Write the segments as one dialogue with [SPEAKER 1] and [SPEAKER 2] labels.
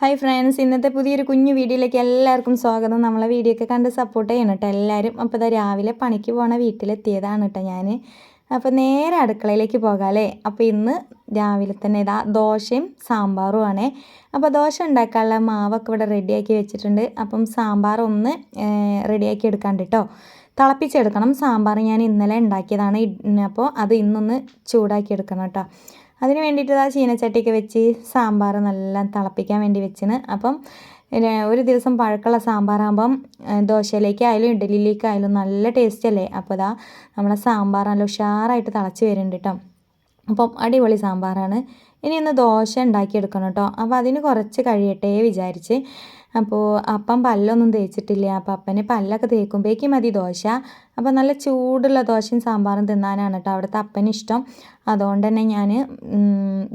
[SPEAKER 1] Hi friends ഇന്നത്തെ പുതിയൊരു കുഞ്ഞു വീഡിയോയിലേക്ക് എല്ലാവർക്കും സ്വാഗതം. നമ്മളെ വീഡിയോ ഒക്കെ കണ്ട് സപ്പോർട്ട് ചെയ്യണം കേട്ടോ എല്ലാവരും അപ്പോൾ ഇതാ രാവിലെ പണിക്ക് പോണ വീട്ടിലെത്തിയതാണ് കേട്ടോ ഞാൻ അപ്പോൾ നേരെ അടുക്കളയിലേക്ക് പോകാം അല്ലേ? അപ്പോൾ ഇന്ന് രാവിലെ തന്നെ ഇതാ ദോശയും സാമ്പാറും ആണേ. അപ്പോൾ ദോശ ഉണ്ടാക്കാനുള്ള മാവൊക്കെ ഇവിടെ റെഡിയാക്കി വെച്ചിട്ടുണ്ട്. അപ്പം സാമ്പാർ ഒന്ന് റെഡിയാക്കി എടുക്കാണ്ട് കേട്ടോ തിളപ്പിച്ചെടുക്കണം. സാമ്പാർ ഞാൻ ഇന്നലെ ഉണ്ടാക്കിയതാണ്. അപ്പോൾ അത് ഇന്നൊന്ന് ചൂടാക്കി എടുക്കണം കേട്ടോ അതിന് വേണ്ടിയിട്ട് ആ ചീനച്ചട്ടിയൊക്കെ വെച്ച് സാമ്പാർ നല്ല തിളപ്പിക്കാൻ വേണ്ടി വെച്ചിന്. അപ്പം ഒരു ദിവസം പഴക്കമുള്ള സാമ്പാറാകുമ്പം ദോശയിലേക്കായാലും ഇഡലിയിലേക്കായാലും നല്ല ടേസ്റ്റ് അല്ലേ? അപ്പോൾ ഇതാ നമ്മളെ സാമ്പാർ നല്ല ഉഷാറായിട്ട് തിളച്ച് വരുന്നുണ്ട് കേട്ടോ അപ്പം അടിപൊളി സാമ്പാറാണ്. ഇനി ഒന്ന് ദോശ ഉണ്ടാക്കിയെടുക്കണം കേട്ടോ. അപ്പോൾ അതിന് കുറച്ച് കഴിയട്ടെ വിചാരിച്ച്. അപ്പോൾ അപ്പം പല്ലൊന്നും തേച്ചിട്ടില്ല. അപ്പം അപ്പന് പല്ലൊക്കെ തേക്കുമ്പോഴേക്കും മതി ദോശ. അപ്പോൾ നല്ല ചൂടുള്ള ദോശയും സാമ്പാറും തിന്നാനാണ് കേട്ടോ അവിടുത്തെ അപ്പന് ഇഷ്ടം. അതുകൊണ്ട് തന്നെ ഞാൻ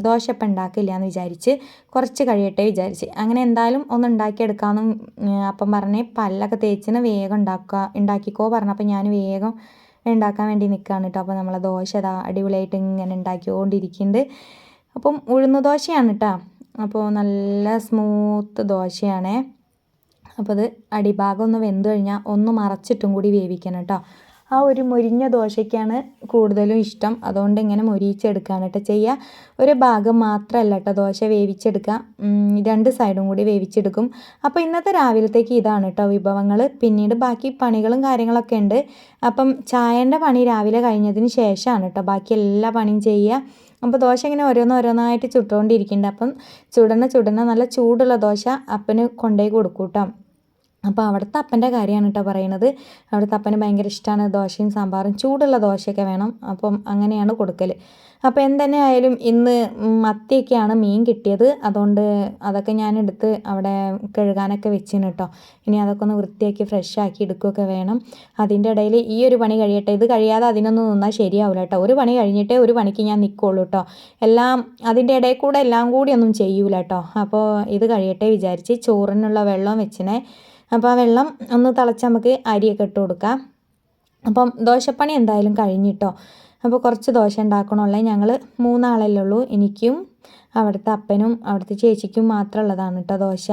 [SPEAKER 1] ദോശപ്പം ഉണ്ടാക്കില്ല എന്ന് വിചാരിച്ച് കുറച്ച് കഴിയട്ടെ വിചാരിച്ച്. അങ്ങനെ എന്തായാലും ഒന്ന് ഉണ്ടാക്കിയെടുക്കാമെന്നും അപ്പം പറഞ്ഞ് പല്ലൊക്കെ തേച്ചിന് വേഗം ഉണ്ടാക്കുക ഉണ്ടാക്കിക്കോ പറഞ്ഞപ്പോൾ ഞാൻ വേഗം ഉണ്ടാക്കാൻ വേണ്ടി നിൽക്കുകയാണ് കേട്ടോ അപ്പോൾ നമ്മളെ ദോശ അതാ അടിപൊളിയായിട്ട് ഇങ്ങനെ ഉണ്ടാക്കിക്കൊണ്ടിരിക്കുന്നുണ്ട് അപ്പം ഉഴുന്ന ദോശയാണ് കേട്ടോ അപ്പോൾ നല്ല സ്മൂത്ത് ദോശയാണേ. അപ്പോൾ അത് അടിഭാഗം ഒന്ന് വെന്ത് കഴിഞ്ഞാൽ ഒന്ന് മറച്ചിട്ടും കൂടി വേവിക്കണം കേട്ടോ ആ ഒരു മുരിഞ്ഞ ദോശയ്ക്കാണ് കൂടുതലും ഇഷ്ടം. അതുകൊണ്ട് ഇങ്ങനെ മൊരിയിച്ചെടുക്കുകയാണ് ചെയ്യുക ഒരു ഭാഗം മാത്രമല്ല കേട്ടോ ദോശ വേവിച്ചെടുക്കുക രണ്ട് സൈഡും കൂടി വേവിച്ചെടുക്കും. അപ്പോൾ ഇന്നത്തെ രാവിലത്തേക്ക് ഇതാണ് കേട്ടോ വിഭവങ്ങൾ പിന്നീട് ബാക്കി പണികളും കാര്യങ്ങളൊക്കെ ഉണ്ട്. അപ്പം ചായന്റെ പണി രാവിലെ കഴിഞ്ഞതിന് ശേഷമാണ് കേട്ടോ ബാക്കി എല്ലാ പണിയും ചെയ്യുക അപ്പോൾ ദോശ ഇങ്ങനെ ഓരോന്ന് ഓരോന്നായിട്ട് ചുട്ടുകൊണ്ടിരിക്കുന്നുണ്ട് അപ്പം ചുടണ ചുടണ നല്ല ചൂടുള്ള ദോശ അപ്പന് കൊണ്ടുപോയി കൊടുക്കൂട്ടോ. കേട്ടോ അപ്പോൾ അവിടുത്തെ അപ്പന്റെ കാര്യമാണ് കേട്ടോ പറയണത് അവിടുത്തെ അപ്പന് ഭയങ്കര ഇഷ്ടമാണ് ദോശയും സാമ്പാറും. ചൂടുള്ള ദോശയൊക്കെ വേണം. അപ്പം അങ്ങനെയാണ് കൊടുക്കൽ അപ്പോൾ എന്തെന്നെ ആയാലും ഇന്ന് മത്തിയൊക്കെയാണ് മീൻ കിട്ടിയത്. അതുകൊണ്ട് അതൊക്കെ ഞാൻ എടുത്ത് അവിടെ കഴുകാനൊക്കെ വെച്ചിന് കേട്ടോ ഇനി അതൊക്കെ ഒന്ന് വൃത്തിയാക്കി ഫ്രഷ് ആക്കി എടുക്കുകയൊക്കെ വേണം. അതിന്റെ ഇടയിൽ ഈ ഒരു പണി കഴിയട്ടെ. ഇത് കഴിയാതെ അതിനൊന്നും നിന്നാൽ ശരിയാവില്ല കേട്ടോ ഒരു പണി കഴിഞ്ഞിട്ടേ ഒരു പണിക്ക് ഞാൻ നിൽക്കുള്ളൂ കേട്ടോ എല്ലാം അതിന്റെ ഇടയിൽ കൂടെ എല്ലാം കൂടി ഒന്നും ചെയ്യൂല കേട്ടോ അപ്പോൾ ഇത് കഴിയട്ടെ വിചാരിച്ച് ചോറിനുള്ള വെള്ളം വെച്ചിനെ. അപ്പോൾ ആ വെള്ളം ഒന്ന് തിളച്ച് നമുക്ക് അരിയൊക്കെ ഇട്ട് കൊടുക്കാം. അപ്പം ദോശപ്പണി എന്തായാലും കഴിഞ്ഞിട്ടോ അപ്പോൾ കുറച്ച് ദോശ ഉണ്ടാക്കണമല്ലേ ഞങ്ങൾ മൂന്നാളല്ലേ ഉള്ളൂ. എനിക്കും അവിടുത്തെ അപ്പനും അവിടുത്തെ ചേച്ചിക്കും മാത്രമുള്ളതാണ് കേട്ടോ ദോശ.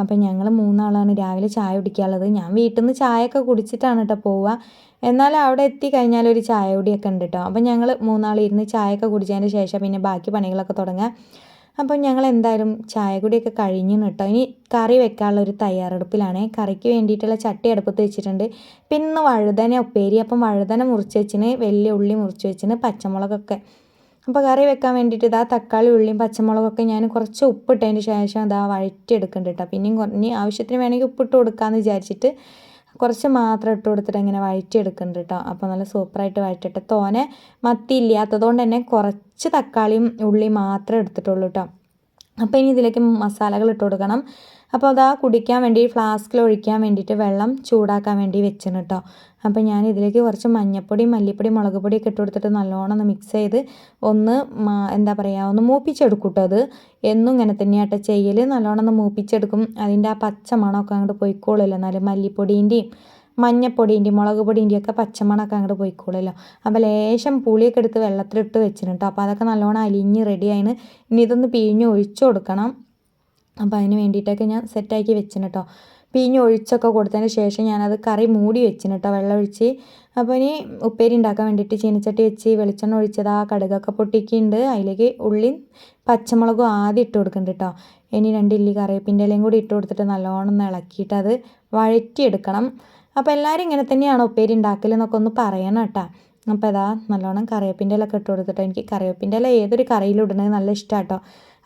[SPEAKER 1] അപ്പം ഞങ്ങൾ മൂന്നാളാണ് രാവിലെ ചായ കുടിക്കാനുള്ളത്. ഞാൻ വീട്ടിൽ നിന്ന് ചായയൊക്കെ കുടിച്ചിട്ടാണ് കേട്ടോ പോവുക. എന്നാൽ അവിടെ എത്തി കഴിഞ്ഞാൽ ഒരു ചായ കുടിയൊക്കെ ഉണ്ട് കേട്ടോ അപ്പം ഞങ്ങൾ മൂന്നാളിരുന്ന് ചായയൊക്കെ കുടിച്ചതിന് ശേഷം പിന്നെ ബാക്കി പണികളൊക്കെ തുടങ്ങുക അപ്പോൾ ഞങ്ങൾ എന്തായാലും ചായ കൂടിയൊക്കെ കഴിഞ്ഞു കേട്ടോ. ഇനി കറി വെക്കാനുള്ള ഒരു തയ്യാറെടുപ്പിലാണ്. കറിക്ക് വേണ്ടിയിട്ടുള്ള ചട്ടി അടുപ്പത്ത് വെച്ചിട്ടുണ്ട്. പിന്നെ വഴുതന ഉപ്പേരി അപ്പം വഴുതന മുറിച്ച് വെച്ചിന് വലിയ ഉള്ളി മുറിച്ച് വെച്ചിന് പച്ചമുളകൊക്കെ. അപ്പോൾ കറി വെക്കാൻ വേണ്ടിയിട്ട് ഇതാ തക്കാളി ഉള്ളിയും പച്ചമുളകൊക്കെ ഞാൻ കുറച്ച് ഉപ്പിട്ടതിന് ശേഷം ഇതാ വഴറ്റി കേട്ടോ. പിന്നെയും കുറഞ്ഞ് ആവശ്യത്തിന് വേണമെങ്കിൽ ഉപ്പിട്ട് കൊടുക്കാമെന്ന് വിചാരിച്ചിട്ട് കുറച്ച് മാത്രം ഇട്ട് കൊടുത്തിട്ട് ഇങ്ങനെ വഴറ്റിയെടുക്കുന്നുണ്ട് കേട്ടോ അപ്പോൾ നല്ല സൂപ്പറായിട്ട് വഴറ്റിട്ട് തോനെ മത്തി ഇല്ലാത്തതുകൊണ്ട് തന്നെ കുറച്ച് തക്കാളിയും ഉള്ളിയും മാത്രമേ എടുത്തിട്ടുള്ളൂ കേട്ടോ അപ്പോൾ ഇനി ഇതിലേക്ക് മസാലകൾ ഇട്ട് കൊടുക്കണം. അപ്പോൾ അതാ കുടിക്കാൻ വേണ്ടി ഫ്ലാസ്കിൽ ഒഴിക്കാൻ വേണ്ടിയിട്ട് വെള്ളം ചൂടാക്കാൻ വേണ്ടി വെച്ചിന് കേട്ടോ അപ്പോൾ ഞാൻ ഇതിലേക്ക് കുറച്ച് മഞ്ഞപ്പൊടി മല്ലിപ്പൊടി മുളക് പൊടിയൊക്കെ ഇട്ട് കൊടുത്തിട്ട് നല്ലോണം ഒന്ന് മിക്സ് ചെയ്ത് ഒന്ന് എന്താ പറയുക ഒന്ന് മൂപ്പിച്ചെടുക്കും കേട്ടോ അത്. എന്നും ഇങ്ങനെ തന്നെയാട്ടോ ചെയ്യൽ നല്ലോണം ഒന്ന് മൂപ്പിച്ചെടുക്കും. അതിന്റെ ആ പച്ച മണമൊക്കെ അങ്ങോട്ട് പോയിക്കോളുമല്ലോ. എന്നാലും മല്ലിപ്പൊടീന്റെയും മഞ്ഞപ്പൊടീന്റെയും മുളക് പൊടീന്റെയും ഒക്കെ പച്ചമണമൊക്കെ അങ്ങോട്ട് പോയിക്കോളുമല്ലോ. അപ്പോൾ ലേശം പുളിയൊക്കെ എടുത്ത് വെള്ളത്തിലിട്ട് വെച്ചിന് കേട്ടോ. അപ്പോൾ അതൊക്കെ നല്ലോണം അലിഞ്ഞ് റെഡിയായിന് ഇനി ഇതൊന്ന് പിഴിഞ്ഞ് ഒഴിച്ചു കൊടുക്കണം. അപ്പോൾ അതിന് വേണ്ടിയിട്ടൊക്കെ ഞാൻ സെറ്റാക്കി വെച്ചിന് കേട്ടോ. പിഴിഞ്ഞ് ഒഴിച്ചൊക്കെ കൊടുത്തതിന് ശേഷം ഞാനത് കറി മൂടി വെച്ചിന് കേട്ടോ വെള്ളം ഒഴിച്ച് അപ്പോൾ ഇനി ഉപ്പേരി ഉണ്ടാക്കാൻ വേണ്ടിയിട്ട് ചീനച്ചട്ടി വെച്ച് വെളിച്ചെണ്ണ ഒഴിച്ചത് ആ കടുകൊക്കെ പൊട്ടിക്കുന്നുണ്ട് അതിലേക്ക് ഉള്ളി പച്ചമുളകും ആദ്യം ഇട്ട് കൊടുക്കുന്നുണ്ട് കേട്ടോ. ഇനി രണ്ട് ഇല്ലി കറിവേപ്പിന്റെ ഇലയും കൂടി ഇട്ട് കൊടുത്തിട്ട് നല്ലോണം ഇളക്കിയിട്ട് അത് വഴറ്റിയെടുക്കണം. അപ്പോൾ എല്ലാവരും ഇങ്ങനെ തന്നെയാണ് ഉപ്പേരി ഉണ്ടാക്കൽ എന്നൊക്കെ ഒന്ന് പറയണം കേട്ടോ. അപ്പോൾ അതാ നല്ലോണം കറിവേപ്പിന്റെ ഇലൊക്കെ ഇട്ട് കൊടുത്തിട്ടോ എനിക്ക് കറിവേപ്പിന്റെ ഇല ഏതൊരു കറിയിലും ഇടുന്നത് നല്ല ഇഷ്ടമാണ് കേട്ടോ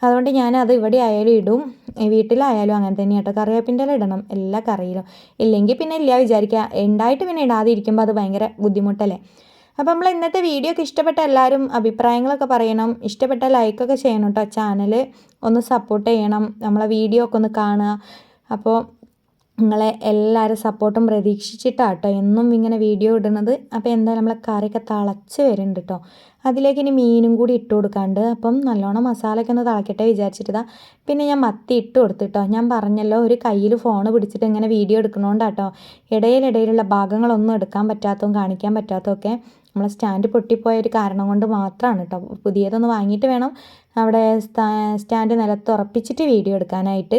[SPEAKER 1] അതുകൊണ്ട് ഞാൻ അത് ഇവിടെ ആയാലും ഇടും. വീട്ടിലായാലും അങ്ങനെ തന്നെ കേട്ടോ. കറിവേപ്പിന്റെ ഇല ഇടണം എല്ലാ കറിയിലും. ഇല്ലെങ്കിൽ പിന്നെ ഇല്ല വിചാരിക്കുക. ഉണ്ടായിട്ട് പിന്നെ ഇടാതെ ഇരിക്കുമ്പോൾ അത് ഭയങ്കര ബുദ്ധിമുട്ടല്ലേ. അപ്പോൾ നമ്മൾ ഇന്നത്തെ വീഡിയോ ഒക്കെ ഇഷ്ടപ്പെട്ട എല്ലാവരും അഭിപ്രായങ്ങളൊക്കെ പറയണം. ഇഷ്ടപ്പെട്ട ലൈക്കൊക്കെ ചെയ്യണം കേട്ടോ. ചാനൽ ഒന്ന് സപ്പോർട്ട് ചെയ്യണം. നമ്മളെ വീഡിയോ ഒക്കെ ഒന്ന് കാണുക. അപ്പോൾ നിങ്ങളെ എല്ലാവരും സപ്പോർട്ടും പ്രതീക്ഷിച്ചിട്ടാണ് കേട്ടോ എന്നും ഇങ്ങനെ വീഡിയോ ഇടുന്നത്. അപ്പോൾ എന്തായാലും നമ്മളെ കറിയൊക്കെ തിളച്ച് വരുന്നുണ്ട് കേട്ടോ അതിലേക്ക് ഇനി മീനും കൂടി ഇട്ട് കൊടുക്കാണ്ട്. അപ്പം നല്ലോണം മസാലയൊക്കെ ഒന്ന് തിളക്കട്ടെ വിചാരിച്ചിട്ടാ പിന്നെ ഞാൻ മത്തി ഇട്ട് കൊടുത്തിട്ടോ. ഞാൻ പറഞ്ഞല്ലോ ഒരു കയ്യിൽ ഫോൺ പിടിച്ചിട്ട് ഇങ്ങനെ വീഡിയോ എടുക്കണോണ്ടാട്ടോ. ഇടയിലിടയിലുള്ള ഭാഗങ്ങളൊന്നും എടുക്കാൻ പറ്റാത്തതും കാണിക്കാൻ പറ്റാത്തതൊക്കെ നമ്മളെ സ്റ്റാൻഡ് പൊട്ടിപ്പോയ ഒരു കാരണം കൊണ്ട് മാത്രമാണ് കേട്ടോ പുതിയതൊന്ന് വാങ്ങിയിട്ട് വേണം അവിടെ സ്റ്റാൻഡ് നിലത്ത് ഉറപ്പിച്ചിട്ട് വീഡിയോ എടുക്കാനായിട്ട്.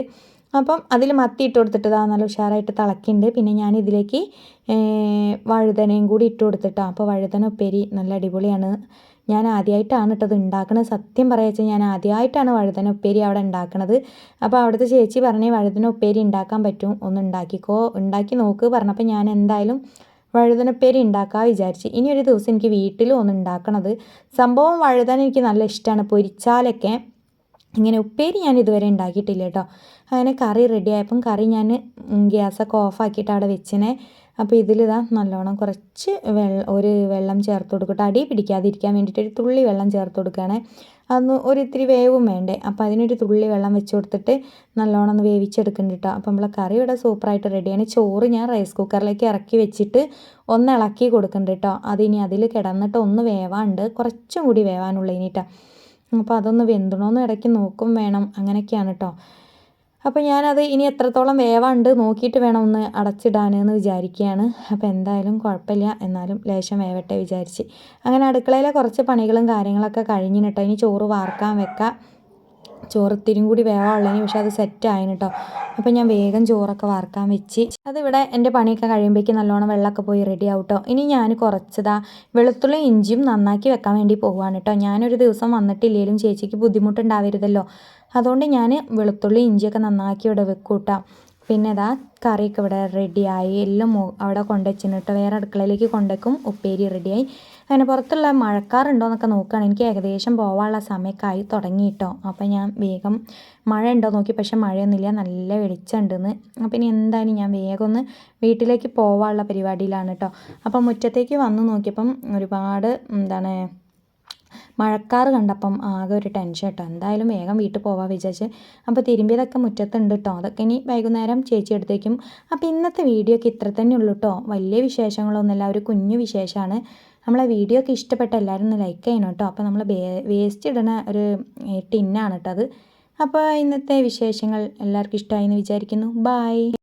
[SPEAKER 1] അപ്പം അതിൽ മത്തി ഇട്ട് കൊടുത്തിട്ട് നല്ല ഉഷാറായിട്ട് തിളക്കുന്നുണ്ട് പിന്നെ ഞാൻ ഇതിലേക്ക് വഴുതനയും കൂടി ഇട്ട് കൊടുത്തിട്ടാണ് അപ്പോൾ വഴുതന ഉപ്പേരി നല്ല അടിപൊളിയാണ്. ഞാൻ ആദ്യമായിട്ടാണ് ഇട്ടത് ഉണ്ടാക്കുന്നത് സത്യം പറയാ ഞാൻ ആദ്യമായിട്ടാണ് വഴുതന ഉപ്പേരി അവിടെ ഉണ്ടാക്കുന്നത് അപ്പോൾ അവിടുത്തെ ചേച്ചി പറഞ്ഞ് വഴുതന ഉപ്പേരി ഉണ്ടാക്കാൻ പറ്റും ഒന്ന് ഉണ്ടാക്കിക്കോ ഉണ്ടാക്കി നോക്ക് പറഞ്ഞപ്പോൾ ഞാൻ എന്തായാലും വഴുതനപ്പേരി ഉണ്ടാക്കാൻ വിചാരിച്ച്. ഇനി ഒരു ദിവസം എനിക്ക് വീട്ടിലും ഒന്ന് ഉണ്ടാക്കണത് സംഭവം വഴുതന എനിക്ക് നല്ല ഇഷ്ടമാണ് പൊരിച്ചാലൊക്കെ ഇങ്ങനെ ഉപ്പേരി ഞാൻ ഇതുവരെ ഉണ്ടാക്കിയിട്ടില്ല കേട്ടോ. അങ്ങനെ കറി റെഡി ആയപ്പം കറി ഞാൻ ഗ്യാസൊക്കെ ഓഫാക്കിയിട്ട് അവിടെ വെച്ചിനെ. അപ്പോൾ ഇതിലിതാ നല്ലോണം കുറച്ച് വെള്ളം ഒരു വെള്ളം ചേർത്ത് കൊടുക്കട്ടെ. അടി പിടിക്കാതിരിക്കാൻ വേണ്ടിയിട്ട് ഒരു തുള്ളി വെള്ളം ചേർത്ത് കൊടുക്കുകയാണേ. അന്ന് ഒരു ഇത്തിരി വേവും വേണ്ടേ. അപ്പോൾ അതിനൊരു തുള്ളി വെള്ളം വെച്ച് കൊടുത്തിട്ട് നല്ലോണം ഒന്ന് വേവിച്ചെടുക്കുന്നുണ്ട് കേട്ടോ. അപ്പോൾ നമ്മളെ കറി ഇവിടെ സൂപ്പറായിട്ട് റെഡിയാണ് ചോറ് ഞാൻ റൈസ് കുക്കറിലേക്ക് ഇറക്കി വെച്ചിട്ട് ഒന്ന് ഇളക്കി കൊടുക്കുന്നുണ്ട് കേട്ടോ. അതിനി അതിൽ കിടന്നിട്ട് ഒന്ന് വേവാണ്ട് കുറച്ചും കൂടി വേവാനുള്ള ഇനിട്ടോ അപ്പോൾ അതൊന്ന് വെന്തണോന്ന് ഇടയ്ക്ക് നോക്കും വേണം. അങ്ങനെയൊക്കെയാണ് കേട്ടോ അപ്പോൾ ഞാനത് ഇനി എത്രത്തോളം വേവാണ്ട് നോക്കിയിട്ട് വേണം ഒന്ന് അടച്ചിടാൻ എന്ന് വിചാരിക്കുകയാണ് അപ്പോൾ എന്തായാലും കുഴപ്പമില്ല. എന്നാലും ലേശം വേവട്ടെ വിചാരിച്ച്. അങ്ങനെ അടുക്കളയിലെ കുറച്ച് പണികളും കാര്യങ്ങളൊക്കെ കഴിഞ്ഞിട്ടോ ഇനി ചോറ് വാർക്കാൻ വെക്കാം. ചോറ് ഇത്തിരി കൂടി വേവാനുള്ളതിന് പക്ഷേ അത് സെറ്റ് ആയിന് കേട്ടോ അപ്പോൾ ഞാൻ വേഗം ചോറൊക്കെ വാർക്കാൻ വെച്ച്. അതിവിടെ എന്റെ പണിയൊക്കെ കഴിയുമ്പോഴേക്കും നല്ലോണം വെള്ളമൊക്കെ പോയി റെഡി ആവും ഇനി ഞാൻ കുറച്ചതാ വെളുത്തുള്ളി ഇഞ്ചിയും നന്നാക്കി വെക്കാൻ വേണ്ടി പോവുകയാണ് കേട്ടോ ഞാനൊരു ദിവസം വന്നിട്ടില്ലെങ്കിലും ചേച്ചിക്ക് ബുദ്ധിമുട്ടുണ്ടാവരുതല്ലോ. അതുകൊണ്ട് ഞാൻ വെളുത്തുള്ളി ഇഞ്ചിയൊക്കെ നന്നാക്കി ഇവിടെ വെക്കൂട്ടാം. പിന്നെ ഇതാ കറിയൊക്കെ ഇവിടെ റെഡിയായി. എല്ലാം അവിടെ കൊണ്ടുവച്ചിന് കേട്ടോ. വേറെ അടുക്കളയിലേക്ക് കൊണ്ടുവയ്ക്കും ഉപ്പേരി റെഡിയായി. അങ്ങനെ പുറത്തുള്ള മഴക്കാറുണ്ടോ എന്നൊക്കെ നോക്കുകയാണ്. എനിക്ക് ഏകദേശം പോകാനുള്ള സമയമൊക്കെ ആയി തുടങ്ങി അപ്പോൾ ഞാൻ വേഗം മഴ ഉണ്ടോ നോക്കി. പക്ഷേ മഴയൊന്നുമില്ല. നല്ല വെളിച്ചമുണ്ടെന്ന്. അപ്പോൾ ഇനി എന്തായാലും ഞാൻ വേഗം ഒന്ന് വീട്ടിലേക്ക് പോവാനുള്ള പരിപാടിയിലാണ് കേട്ടോ. അപ്പം മുറ്റത്തേക്ക് വന്ന് നോക്കിയപ്പം ഒരുപാട് എന്താണ് മഴക്കാറ് കണ്ടപ്പം ആകെ ഒരു ടെൻഷൻ കേട്ടോ എന്തായാലും വേഗം വീട്ടിൽ പോവാൻ വിചാരിച്ച്. അപ്പോൾ തിരുമ്പിയതൊക്കെ മുറ്റത്തുണ്ട് കേട്ടോ അതൊക്കെ ഇനി വൈകുന്നേരം ചേച്ചി എടുത്തേക്കും. അപ്പോൾ ഇന്നത്തെ വീഡിയോ ഒക്കെ ഇത്ര തന്നെ ഉള്ളൂ കേട്ടോ വലിയ വിശേഷങ്ങളൊന്നുമില്ല ഒരു കുഞ്ഞു വിശേഷമാണ് നമ്മളെ വീഡിയോ ഒക്കെ ഇഷ്ടപ്പെട്ട എല്ലാവരും ഒന്ന് ലൈക്ക് ചെയ്യണം കേട്ടോ അപ്പോൾ നമ്മൾ വേസ്റ്റ് ഇടുന്ന ഒരു ടിന്നാണ് കേട്ടോ അത്. അപ്പോൾ ഇന്നത്തെ വിശേഷങ്ങൾ എല്ലാവർക്കും ഇഷ്ടമായി എന്ന് വിചാരിക്കുന്നു. ബായ്